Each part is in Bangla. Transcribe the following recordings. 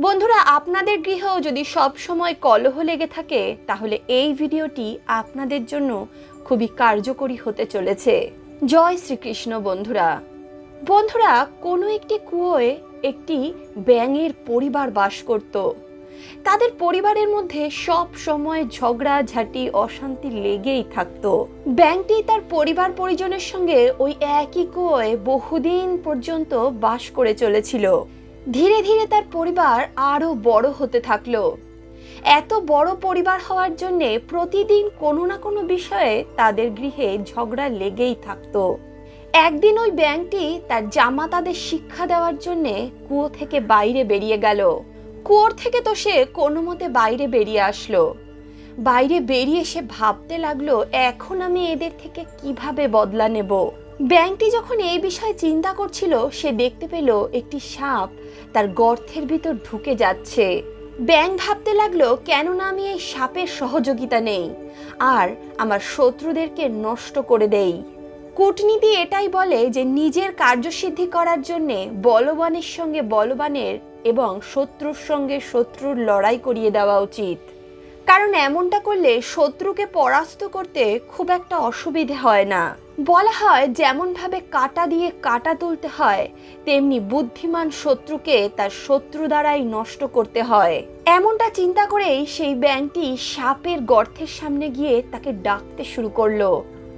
বন্ধুরা, আপনাদের গৃহেও যদি সব সময় কলহ লেগে থাকে, তাহলে এই ভিডিওটি আপনাদের জন্য খুবই কার্যকরী হতে চলেছে। জয় শ্রীকৃষ্ণ, বন্ধুরা। বন্ধুরা, কোনো একটি কুয়োয় একটি ব্যাঙের পরিবার বাস করত। তাদের পরিবারের মধ্যে সব সময় ঝগড়া, ঝাঁটি, অশান্তি লেগেই থাকতো। ব্যাংকটি তার পরিবার পরিজনের সঙ্গে ওই একই কুয়োয় বহুদিন পর্যন্ত বাস করে চলেছিল। ধীরে ধীরে তার পরিবার আরও বড় হতে থাকল। এত বড় পরিবার হওয়ার জন্যে প্রতিদিন কোনো না কোনো বিষয়ে তাদের গৃহে ঝগড়া লেগেই থাকতো। একদিন ওই ব্যাংকটি তার জামাতাদের শিক্ষা দেওয়ার জন্যে কুয়ো থেকে বাইরে বেরিয়ে গেল। কুয়োর থেকে তো সে কোনো মতে বাইরে বেরিয়ে আসলো। বাইরে বেরিয়ে সে ভাবতে লাগল, এখন আমি এদের থেকে কীভাবে বদলা নেব? ব্যাংকটি যখন এই বিষয়ে চিন্তা করছিল, সে দেখতে পেল একটি সাপ তার গর্তের ভিতর ঢুকে যাচ্ছে। ব্যাং ভাবতে লাগল, কেননা আমি এই সাপের সহযোগিতা নেই, আর আমার শত্রুদেরকে নষ্ট করে দেই। কূটনীতি এটাই বলে যে নিজের কার্যসিদ্ধি করার জন্যে বলবানের সঙ্গে বলবানের এবং শত্রুর সঙ্গে শত্রুর লড়াই করিয়ে দেওয়া উচিত। কারণ এমনটা করলে শত্রুকে পরাস্ত করতে খুব একটা অসুবিধে হয় না। বলা হয় যেমনভাবে কাটা দিয়ে কাটা তুলতে হয়, তেমনি বুদ্ধিমান শত্রুকে তার শত্রু দ্বারাই নষ্ট করতে হয়। এমনটা চিন্তা করেই সেই ব্যাংকটি সাপের গর্তের সামনে গিয়ে তাকে ডাকতে শুরু করল।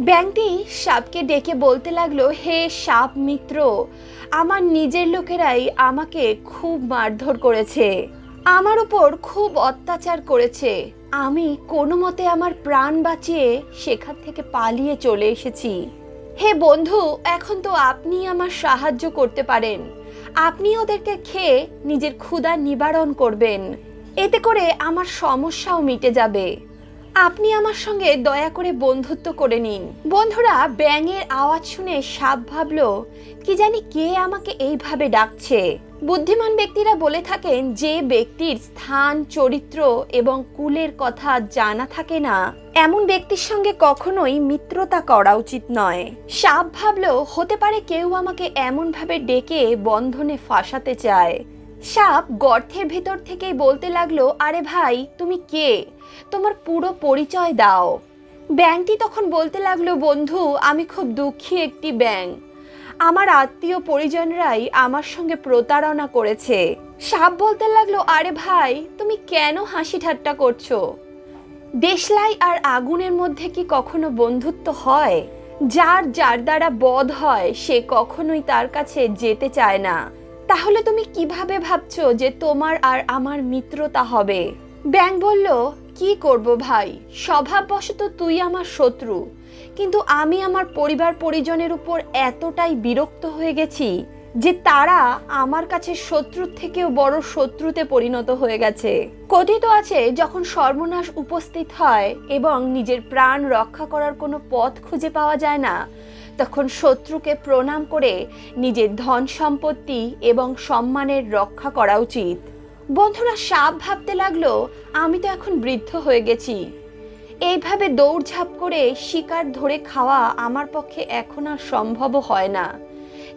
ব্যাংকটি সাপকে ডেকে বলতে লাগল, হে সাপ মিত্র, আমার নিজের লোকেরাই আমাকে খুব মারধর করেছে। আমার উপর খুব অত্যাচার করেছে। আমি কোনো মতে আমার প্রাণ বাঁচিয়ে সেখান থেকে পালিয়ে চলে এসেছি। হে বন্ধু, এখন তো আপনি আমার সাহায্য করতে পারেন। আপনি ওদেরকে খেয়ে নিজের ক্ষুধা নিবারণ করবেন। এতে করে আমার সমস্যাও মিটে যাবে। আপনি আমার সঙ্গে দয়া করে বন্ধুত্ব করে নিন। বন্ধুরা, ব্যাঙের আওয়াজ শুনে সাপ ভাবল, কি জানি কে আমাকে এইভাবে ডাকছে? বুদ্ধিমান ব্যক্তিরা বলে থাকেন যে ব্যক্তির স্থান, চরিত্র এবং কুলের কথা জানা থাকে না। এমন ব্যক্তির সঙ্গে কখনোই মিত্রতা করা উচিত নয়। সাপ ভাবলো হতে পারে কেউ আমাকে এমনভাবে ডেকে বন্ধনে ফাঁসাতে চায়। সাপ গর্তের ভেতর থেকেই বলতে লাগল, আরে ভাই, তুমি কে? তোমার পুরো পরিচয় দাও। ব্যাংকটি তখন বলতে লাগল, বন্ধু, আমি খুব দুঃখী একটি ব্যাং আমার আত্মীয় পরিজনরাই আমার সঙ্গে প্রতারণা করেছে। সাপ বলতে লাগল, আরে ভাই, তুমি কেন হাসি ঠাট্টা করছ? দেশলাই আর আগুনের মধ্যে কি কখনো বন্ধুত্ব হয়? যার যার দ্বারা বধ হয়, সে কখনোই তার কাছে যেতে চায় না। তাহলে তুমি কীভাবে ভাবছ যে তোমার আর আমার মিত্রতা হবে? ব্যাং বলল, কি করব ভাই? স্বভাববশত তুই আমার শত্রু। কিন্তু আমি আমার পরিবার পরিজনের উপর এতটাই বিরক্ত হয়ে গেছি যে তারা আমার কাছে শত্রুর থেকেও বড় শত্রুতে পরিণত হয়ে গেছে। কথিত আছে, যখন সর্বনাশ উপস্থিত হয় এবং নিজের প্রাণ রক্ষা করার কোনো পথ খুঁজে পাওয়া যায় না, তখন শত্রুকে প্রণাম করে নিজের ধন সম্পত্তি এবং সম্মানের রক্ষা করা উচিত। বন্ধুরা, সাপ ভাবতে লাগল, আমি তো এখন বৃদ্ধ হয়ে গেছি। এইভাবে দৌড়ঝাঁপ করে শিকার ধরে খাওয়া আমার পক্ষে এখন আর সম্ভব হয় না।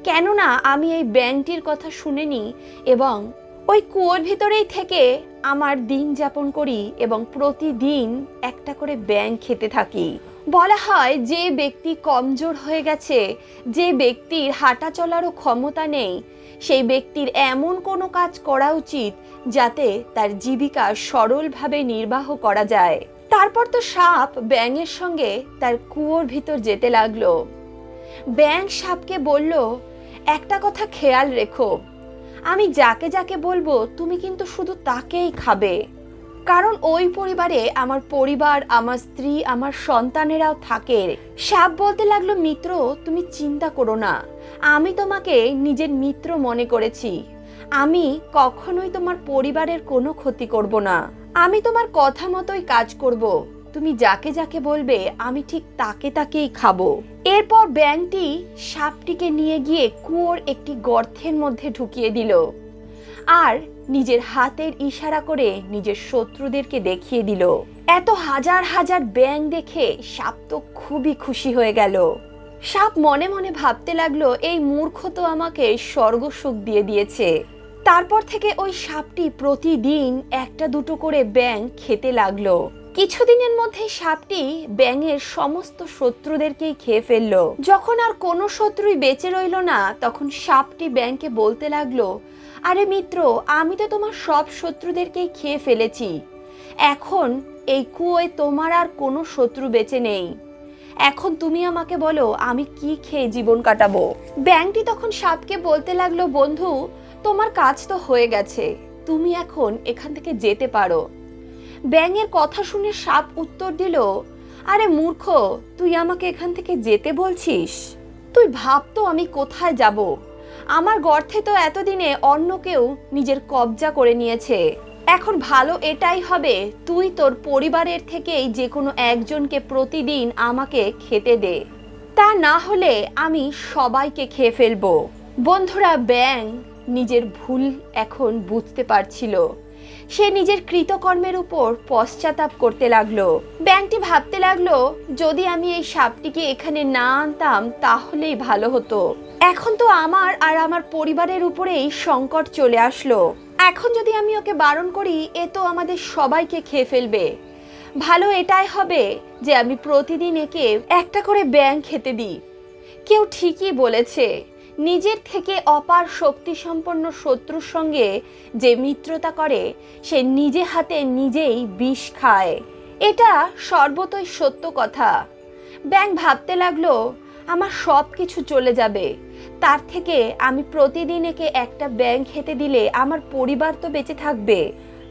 কেননা আমি এই ব্যাংকটির কথা শুনেনি এবং ওই কুয়োর ভিতরেই থেকে আমার দিন যাপন করি এবং প্রতিদিন একটা করে ব্যাং খেতে থাকি। বলা হয়, যে ব্যক্তি কমজোর হয়ে গেছে, যে ব্যক্তির হাঁটা চলারও ক্ষমতা নেই, সেই ব্যক্তির এমন কোনো কাজ করা উচিত যাতে তার জীবিকা সরলভাবে নির্বাহ করা যায়। তারপর তো সাপ ব্যাঙের সঙ্গে তার কুয়োর ভিতর যেতে লাগল। ব্যাং সাপকে বলল, একটা কথা খেয়াল রেখো। আমি যাকে যাকে বলব, তুমি কিন্তু শুধু তাকেই খাবে। কারণ ওই পরিবারে আমার পরিবার, আমার স্ত্রী, আমার সন্তানেরাও থাকে। সাপ বলতে লাগল, মিত্র, তুমি চিন্তা করো না। আমি তোমাকে নিজের মিত্র মনে করেছি। আমি কখনোই তোমার পরিবারের কোনো ক্ষতি করব না। আমি তোমার কথা মতোই কাজ করব। তুমি যাকে যাকে বলবে, আমি ঠিক তাকে তাকেই খাব। এরপর ব্যাংকটি সাপটিকে নিয়ে গিয়ে কুয়োর একটি গর্তের মধ্যে ঢুকিয়ে দিল। আর নিজের হাতের ইশারা করে নিজের শত্রুদেরকে দেখিয়ে দিল। এত হাজার হাজার ব্যাং দেখে সাপ তো খুবই খুশি হয়ে গেল। সাপ মনে মনে ভাবতে লাগল, এই মূর্খ তো আমাকে স্বর্গ সুখ দিয়ে দিয়েছে। তারপর থেকে ওই সাপটি প্রতিদিন একটা দুটো করে ব্যাং খেতে লাগল। কিছুদিনের মধ্যে সাপটি ব্যাঙের সমস্ত শত্রুদেরকেই খেয়ে ফেলল। যখন আর কোনো শত্রুই বেঁচে রইল না, তখন সাপটি ব্যাংকে বলতে লাগল, আরে মিত্র, আমি তো তোমার সব শত্রুদেরকেই খেয়ে ফেলেছি। এখন এই কুয়োয় তোমার আর কোনো শত্রু বেঁচে নেই। এখন তুমি আমাকে বলো, আমি কি খেয়ে জীবন কাটাবো? ব্যাংকটি তখন সাপকে বলতে লাগল, বন্ধু তোমার কাজ তো হয়ে গেছে। তুমি এখন এখান থেকে যেতে পারো। ব্যাঙের কথা শুনে সাপ উত্তর দিল, আরে মূর্খ, তুই আমাকে এখান থেকে যেতে বলছিস? তুই ভাব তো আমি কোথায় যাব। আমার গর্থে তো এতদিনে অন্য কেউ নিজের কবজা করে নিয়েছে। এখন ভালো এটাই হবে, তুই তোর পরিবারের থেকেই যে কোনো একজনকে প্রতিদিন আমাকে খেতে দে। তা না হলে আমি সবাইকে খেয়ে ফেলব। বন্ধুরা ব্যাং নিজের ভুল এখন বুঝতে পারছিল। সে নিজের কৃতকর্মের উপর পশ্চাতাপ করতে লাগল। ব্যাংকটি ভাবতে লাগল, যদি আমি এই সাপটিকে এখানে না আনতাম, তাহলেই ভালো হতো। এখন তো আমার আর আমার পরিবারের উপরেই সংকট চলে আসলো। এখন যদি আমি ওকে বারণ করি, এ তো আমাদের সবাইকে খেয়ে ফেলবে। ভালো এটাই হবে যে আমি প্রতিদিন একে একটা করে ব্যাং খেতে দিই। কেউ ঠিকই বলেছে। নিজের থেকে অপার শক্তি সম্পন্ন শত্রুর সঙ্গে যে মিত্রতা করে, সে নিজে হাতে নিজেই বিষ খায়। এটা সর্বতই সত্য কথা। ব্যাং ভাবতে লাগল, আমার সব কিছু চলে যাবে। তার থেকে আমি প্রতিদিন একে একটা ব্যাং খেতে দিলে আমার পরিবার তো বেঁচে থাকবে।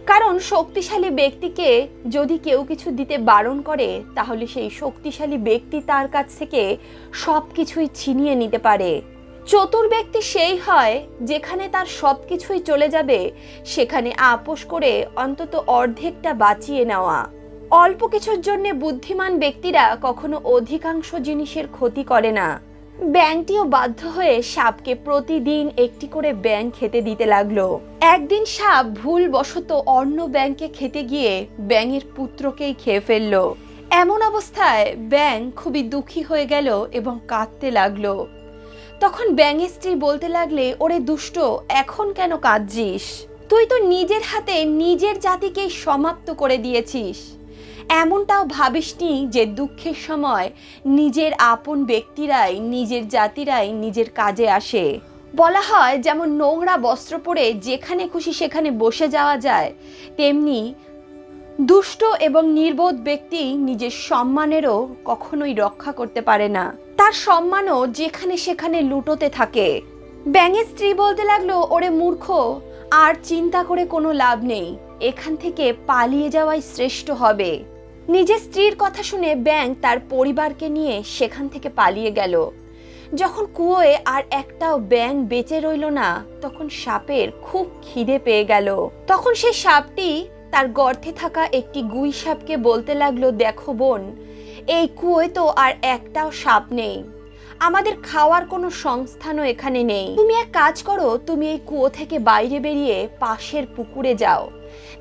কারণ শক্তিশালী ব্যক্তিকে যদি কেউ কিছু দিতে বারণ করে, তাহলে সেই শক্তিশালী ব্যক্তি তার কাছ থেকে সব কিছুই ছিনিয়ে নিতে পারে। চতুর ব্যক্তি সেই হয় যেখানে তার সব কিছুই চলে যাবে, সেখানে আপোষ করে অন্তত অর্ধেকটা বাঁচিয়ে নেওয়া। অল্প কিছুর জন্য বুদ্ধিমান ব্যক্তিরা কখনো অধিকাংশ জিনিসের ক্ষতি করে না। ব্যাংকটিও বাধ্য হয়ে সাপকে প্রতিদিন একটি করে ব্যাং খেতে দিতে লাগল। একদিন সাপ ভুল বশত অন্য ব্যাংকে খেতে গিয়ে ব্যাঙের পুত্রকেই খেয়ে ফেলল। এমন অবস্থায় ব্যাং খুবই দুঃখী হয়ে গেল এবং কাঁদতে লাগল। তখন ব্যাঙের স্ত্রী বলতে লাগলে, ওরে দুষ্ট, এখন কেন কাঁদছিস? তুই তো নিজের হাতে নিজের জাতিকেই সমাপ্ত করে দিয়েছিস। এমনটাও ভাবিসনি যে দুঃখের সময় নিজের আপন ব্যক্তিরাই, নিজের জাতিরাই নিজের কাজে আসে। বলা হয়, যেমন নোংরা বস্ত্র পরে যেখানে খুশি সেখানে বসে যাওয়া যায়, তেমনি দুষ্ট এবং নির্বোধ ব্যক্তি নিজের সম্মানেরও কখনোই রক্ষা করতে পারে না। তার সম্মানও যেখানে সেখানে লুটোতে থাকে। ব্যাঙের স্ত্রী বলতে লাগল, ওরে মূর্খ, আর চিন্তা করে কোনো লাভ নেই। এখান থেকে পালিয়ে যাওয়াই শ্রেষ্ঠ হবে। নিজের স্ত্রীর কথা শুনে ব্যাং তার পরিবারকে নিয়ে সেখান থেকে পালিয়ে গেল। যখন কুয়োয় আর একটাও ব্যাং বেঁচে রইল না, তখন সাপের খুব খিদে পেয়ে গেল। তখন সে সাপটি তার গর্তে থাকা একটি গুই সাপকে বলতে লাগল, দেখো বোন, এই কুয়োয় তো আর একটাও সাপ নেই। আমাদের খাওয়ার কোনো সংস্থানও এখানে নেই। তুমি এক কাজ করো, তুমি এই কুয়ো থেকে বাইরে বেরিয়ে পাশের পুকুরে যাও।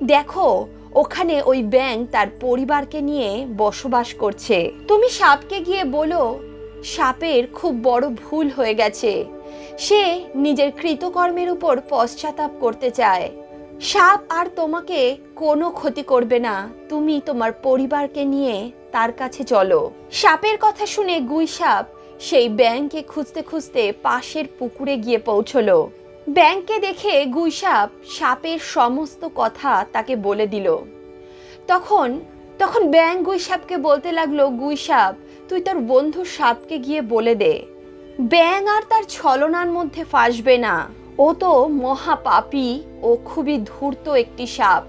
দেখো, ওখানে ওই ব্যাং তার পরিবারকে নিয়ে বসবাস করছে। তুমি সাপকে গিয়ে বলো, সাপের খুব বড় ভুল হয়ে গেছে। সে নিজের কৃতকর্মের উপর পশ্চাতাপ করতে চায়। সাপ আর তোমাকে কোনো ক্ষতি করবে না। তুমি তোমার পরিবারকে নিয়ে তার কাছে চলো। সাপের কথা শুনে গুই সাপ সেই ব্যাংকে খুঁজতে খুঁজতে পাশের পুকুরে গিয়ে পৌঁছলো। ব্যাংকে দেখে গুই সাপ সাপের সমস্ত কথা তাকে বলে দিল। তখন তখন ব্যাং গুই সাপকে বলতে লাগল, গুই সাপ, তুই তোর বন্ধু সাপকে গিয়ে বলে দে। ব্যাং আর তার ছলনার মধ্যে ফাঁসবে না। ও তো মহাপাপী ও খুবই ধূর্ত একটি সাপ।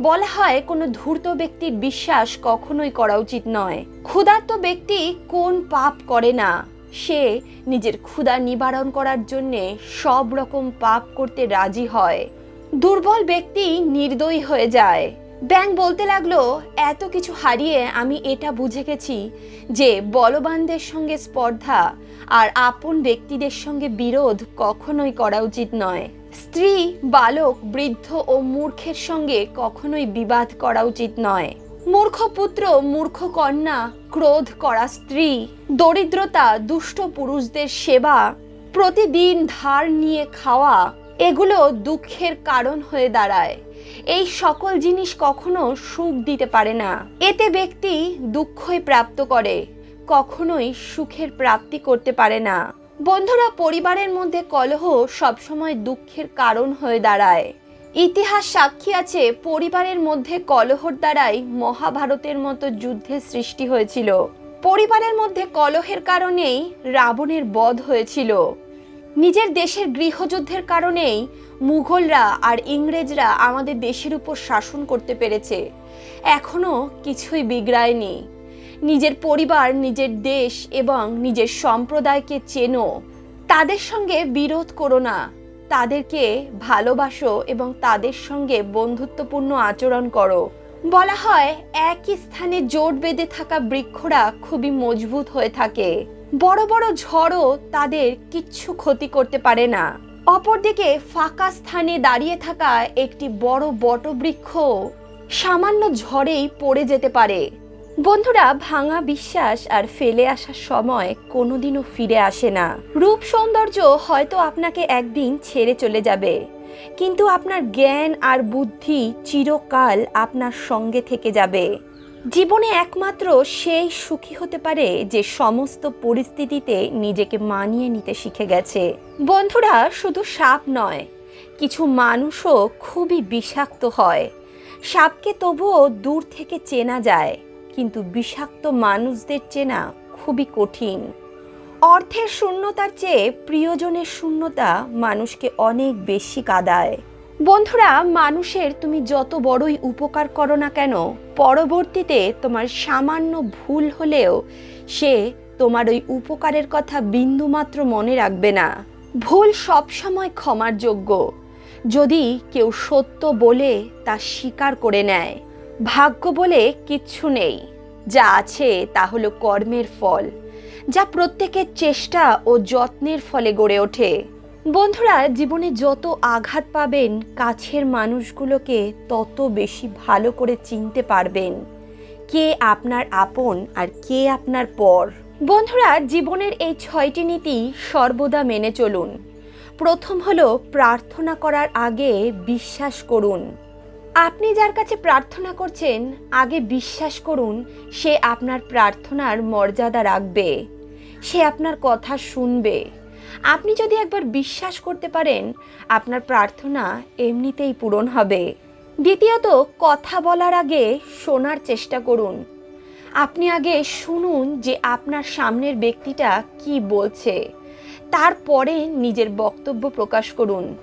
বলা হয় কোনো ধূর্ত ব্যক্তির বিশ্বাস কখনোই করা উচিত নয়। ক্ষুধার্ত ব্যক্তি কোন পাপ করে না? সে নিজের ক্ষুধা নিবারণ করার জন্যে সব রকম পাপ করতে রাজি হয়। দুর্বল ব্যক্তি নির্দয়ী হয়ে যায়। ব্যাং বলতে লাগল, এত কিছু হারিয়ে আমি এটা বুঝে গেছি যে বলবানদের সঙ্গে স্পর্ধা আর আপন ব্যক্তিদের সঙ্গে বিরোধ কখনোই করা উচিত নয়। স্ত্রী, বালক, বৃদ্ধ ও মূর্খের সঙ্গে কখনোই বিবাদ করা উচিত নয়। মূর্খ পুত্র, মূর্খ কন্যা, ক্রোধ করা স্ত্রী, দরিদ্রতা, দুষ্ট পুরুষদের সেবা, প্রতিদিন ধার নিয়ে খাওয়া, এগুলো দুঃখের কারণ হয়ে দাঁড়ায়। এই সকল জিনিস কখনো সুখ দিতে পারে না। এতে ব্যক্তি দুঃখই প্রাপ্ত করে, কখনোই সুখের প্রাপ্তি করতে পারে না। বন্ধুরা, পরিবারের মধ্যে কলহ সবসময় দুঃখের কারণ হয়ে দাঁড়ায়। ইতিহাস সাক্ষী আছে, পরিবারের মধ্যে কলহর দ্বারাই মহাভারতের মতো যুদ্ধের সৃষ্টি হয়েছিল। পরিবারের মধ্যে কলহের কারণেই রাবণের বধ হয়েছিল। নিজের দেশের গৃহযুদ্ধের কারণেই মুঘলরা আর ইংরেজরা আমাদের দেশের উপর শাসন করতে পেরেছে। এখনও কিছুই বিগড়ায়নি। নিজের পরিবার, নিজের দেশ এবং নিজের সম্প্রদায়কে চেনো। তাদের সঙ্গে বিরোধ করো না। তাদেরকে ভালোবাসো এবং তাদের সঙ্গে বন্ধুত্বপূর্ণ আচরণ করো। বলা হয়, একই স্থানে জোট বেঁধে থাকা বৃক্ষরা খুবই মজবুত হয়ে থাকে। বড় বড় ঝড়ও তাদের কিচ্ছু ক্ষতি করতে পারে না। অপরদিকে ফাঁকা স্থানে দাঁড়িয়ে থাকা একটি বড় বটবৃক্ষ সামান্য ঝড়েই পড়ে যেতে পারে। বন্ধুরা, ভাঙা বিশ্বাস আর ফেলে আসার সময় কোনোদিনও ফিরে আসে না। রূপ সৌন্দর্য হয়তো আপনাকে একদিন ছেড়ে চলে যাবে, কিন্তু আপনার জ্ঞান আর বুদ্ধি চিরকাল আপনার সঙ্গে থেকে যাবে। জীবনে একমাত্র সেই সুখী হতে পারে যে সমস্ত পরিস্থিতিতে নিজেকে মানিয়ে নিতে শিখে গেছে। বন্ধুরা, শুধু সাপ নয়, কিছু মানুষও খুবই বিষাক্ত হয়। সাপকে তবুও দূর থেকে চেনা যায়, কিন্তু বিষাক্ত মানুষদের চেনা খুবই কঠিন। অর্থের শূন্যতার চেয়ে প্রিয়জনের শূন্যতা মানুষকে অনেক বেশি কাদায়। বন্ধুরা, মানুষের তুমি যত বড়ই উপকার করো না কেন, পরবর্তীতে তোমার সামান্য ভুল হলেও সে তোমার ওই উপকারের কথা বিন্দুমাত্র মনে রাখবে না। ভুল সবসময় ক্ষমার যোগ্য। যদি কেউ সত্য বলে তা স্বীকার করে নেয়, ভাগ্য বলে কিচ্ছু নেই। যা আছে তা হলো কর্মের ফল, যা প্রত্যেকের চেষ্টা ও যত্নের ফলে গড়ে ওঠে। বন্ধুরা, জীবনে যত আঘাত পাবেন, কাছের মানুষগুলোকে তত বেশি ভালো করে চিনতে পারবেন। কে আপনার আপন আর কে আপনার পর। বন্ধুরা, জীবনের এই ছয়টি নীতি সর্বদা মেনে চলুন। প্রথম হলো, প্রার্থনা করার আগে বিশ্বাস করুন। আপনি যার কাছে প্রার্থনা করছেন, আগে বিশ্বাস করুন, সে আপনার প্রার্থনার মর্যাদা রাখবে। সে আপনার কথা শুনবে। আপনি যদি একবার বিশ্বাস করতে পারেন, আপনার প্রার্থনা এমনিতেই পূরণ হবে। দ্বিতীয়ত, কথা বলার আগে শোনার চেষ্টা করুন। আপনি আগে শুনুন যে আপনার সামনের ব্যক্তিটা কি বলছে। তারপরে নিজের বক্তব্য প্রকাশ করুন।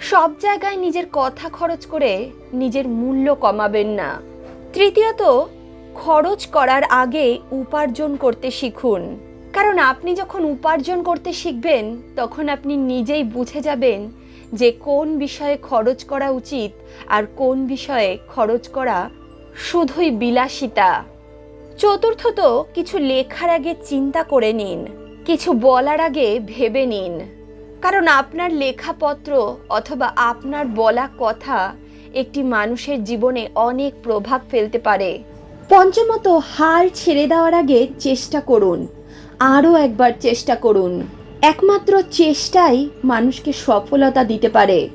সব জায়গায় নিজের কথা খরচ করে নিজের মূল্য কমাবেন না। তৃতীয়ত, খরচ করার আগে উপার্জন করতে শিখুন। কারণ আপনি যখন উপার্জন করতে শিখবেন, তখন আপনি নিজেই বুঝে যাবেন যে কোন বিষয়ে খরচ করা উচিত আর কোন বিষয়ে খরচ করা শুধুই বিলাসিতা। চতুর্থত, কিছু লেখার আগে চিন্তা করে নিন, কিছু বলার আগে ভেবে নিন। কারণ আপনার লেখাপত্র অথবা আপনার বলা কথা একটি মানুষের জীবনে অনেক প্রভাব ফেলতে পারে। পঞ্চমত, হাল ছেড়ে দেওয়ার আগে চেষ্টা করুন। আরও একবার চেষ্টা করুন। একমাত্র চেষ্টাই মানুষকে সফলতা দিতে পারে।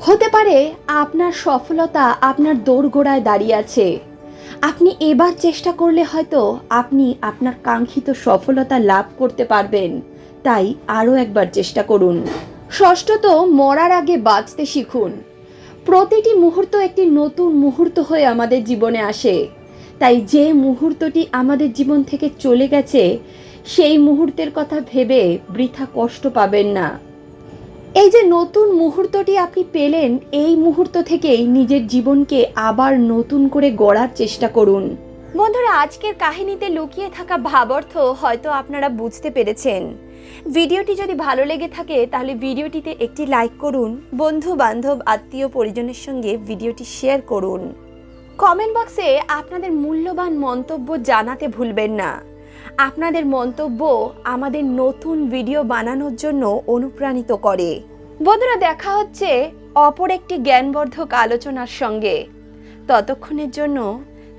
হতে পারে আপনার সফলতা আপনার দোরগোড়ায় দাঁড়িয়ে আছে। আপনি এবার চেষ্টা করলে হয়তো আপনি আপনার কাঙ্ক্ষিত সফলতা লাভ করতে পারবেন। তাই আরও একবার চেষ্টা করুন। ষষ্ঠত, মরার আগে বাঁচতে শিখুন। প্রতিটি মুহূর্ত একটি নতুন মুহূর্ত হয়ে আমাদের জীবনে আসে। তাই যে মুহূর্তটি আমাদের জীবন থেকে চলে গেছে সেই মুহূর্তের কথা ভেবে বৃথা কষ্ট পাবেন না। এই যে নতুন মুহূর্তটি আপনি পেলেন, এই মুহূর্ত থেকেই নিজের জীবনকে আবার নতুন করে গড়ার চেষ্টা করুন। বন্ধুরা, আজকের কাহিনীতে লুকিয়ে থাকা ভাবার্থ হয়তো আপনারা বুঝতে পেরেছেন। ভিডিওটি যদি ভালো লেগে থাকে, তাহলে ভিডিওটিতে একটি লাইক করুন বন্ধু বান্ধব আত্মীয় পরিজনের সঙ্গে ভিডিওটি শেয়ার করুন। কমেন্ট বক্সে আপনাদের মূল্যবান মন্তব্য জানাতে ভুলবেন না। আপনাদের মন্তব্য আমাদের নতুন ভিডিও বানানোর জন্য অনুপ্রাণিত করে। বন্ধুরা, দেখা হচ্ছে অপর একটি জ্ঞানবর্ধক আলোচনার সঙ্গে। ততক্ষণের জন্য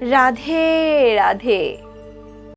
রাধে রাধে।